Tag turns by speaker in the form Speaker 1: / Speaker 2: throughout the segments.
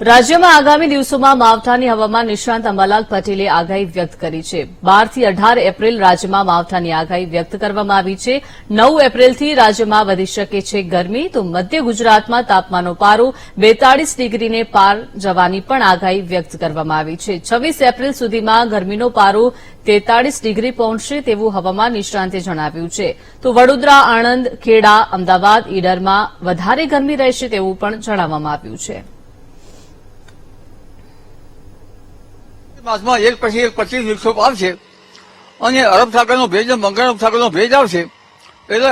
Speaker 1: રાજ્યમાં આગામી દિવસોમાં માવઠાની હવામાન નિષ્ણાંત અંબાલાલ પટેલે આગાહી વ્યક્ત કરી છે. બારથી અઢાર એપ્રિલ રાજ્યમાં માવઠાની આગાહી વ્યક્ત કરવામાં આવી છે. નવ એપ્રિલથી રાજ્યમાં વધી શકે છે ગરમી, તો મધ્ય ગુજરાતમાં તાપમાનનો પારો બેતાળીસ ડિગ્રીને પાર જવાની પણ આગાહી વ્યક્ત કરવામાં આવી છે. છવ્વીસ એપ્રિલ સુધીમાં ગરમીનો પારો તેતાળીસ ડિગ્રી પહોંચશે તેવું હવામાન નિષ્ણાંતે જણાવ્યું છે. તો વડોદરા, આણંદ, ખેડા, અમદાવાદ, ઈડરમાં વધારે ગરમી રહેશે તેવું પણ જણાવવામાં આવ્યું છે.
Speaker 2: માસમાં એક પછી એક પચીસ વિક્ષોપ આવશે. અને અરબ સાગરનો ભેજ અને અરબ સાગરનો ભેજ આવશે. એટલે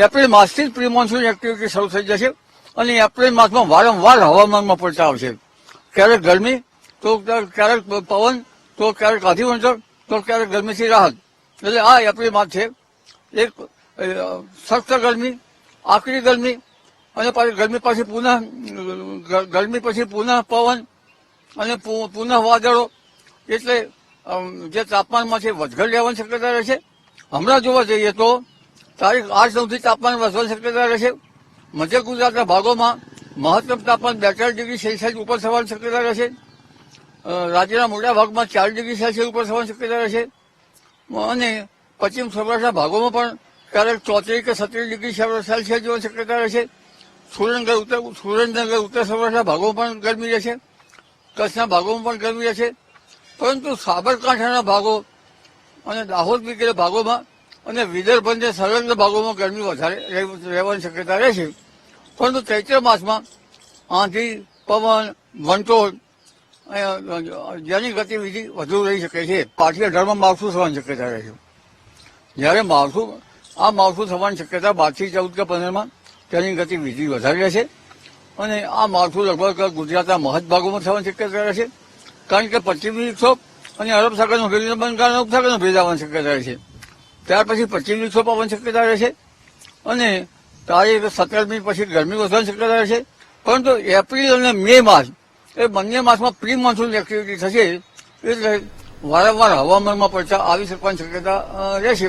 Speaker 2: એપ્રિલ માસથી જ પ્રી એક્ટિવિટી શરૂ થઈ જશે અને એપ્રિલ માસમાં વારંવાર હવામાનમાં પડતા આવશે. ક્યારેક ગરમી, તો ક્યારેક પવન, તો ક્યારેક અધિવંચક તો ક્યારેક ગરમીથી રાહત. એટલે આ એપ્રિલ માસ છે. એક સખ્ત ગરમી, આકરી ગરમી, અને પાછી ગરમી પછી પુનઃ, ગરમી પછી પુનઃ પવન અને પુનઃ વાદળો એટલે જે તાપમાનમાં છે વધઘટ લેવાની શક્યતા રહેશે હમણાં જોવા જઈએ તો, તારીખ આઠ નવથી તાપમાન વધવાની શક્યતા રહેશે મધ્ય ગુજરાતના ભાગોમાં મહત્તમ તાપમાન બેતાલીસ ડિગ્રી સેલ્સિયસ ઉપર થવાની શક્યતા રહેશે રાજ્યના મોટા ભાગમાં ચાર ડિગ્રી સેલ્સિયસ ઉપર થવાની શક્યતા રહેશે અને પશ્ચિમ સૌરાષ્ટ્રના ભાગોમાં પણ ક્યારેક ચોત્રીસ કે સત્રીસ ડિગ્રી સેલ્સિયસ જેવાની શક્યતા રહેશે સુરેન્દ્રનગર ઉત્તર સુરેન્દ્રનગર, ઉત્તર સૌરાષ્ટ્રના ભાગોમાં પણ ગરમી રહેશે કચ્છના ભાગોમાં પણ ગરમી રહેશે પરંતુ સાબરકાંઠાના ભાગો અને દાહોદ વગેરે ભાગોમાં અને વિદર્ભ અને સંલગ્ન ભાગોમાં ગરમી વધારે રહેવ- રહેવાની શક્યતા રહેશે પરંતુ ચૈત્ર માસમાં આંધી, પવન, વંટોળ જેની ગતિવિધિ વધુ રહી શકે છે. પાછી અઢારમાં માવઠું થવાની શક્યતા રહેશે જ્યારે માવઠું આ માવઠું થવાની શક્યતા બારથી ચૌદ કે પંદરમાં તેની ગતિવિધિ વધારે રહેશે. અને આ માવઠું લગભગ ગુજરાતના મહદ ભાગોમાં થવાની શક્યતા રહેશે કારણ કે પશ્ચિમી વિક્ષોભ અને અરબ સાગરનો બંગાળના ઉપસાગરનો ભેજ આવવાની શક્યતા રહે છે. ત્યાર પછી પશ્ચિમ વિક્ષોભ આવવાની શક્યતા રહે છે અને તારીખ સત્તરમી પછી ગરમી વધવાની શક્યતા રહે છે. પરંતુ એપ્રિલ અને મે માસ એ બંને માસમાં પ્રી મોન્સૂન એક્ટિવિટી થશે એટલે વારંવાર હવામાનમાં પડતા આવી શકવાની શક્યતા રહેશે.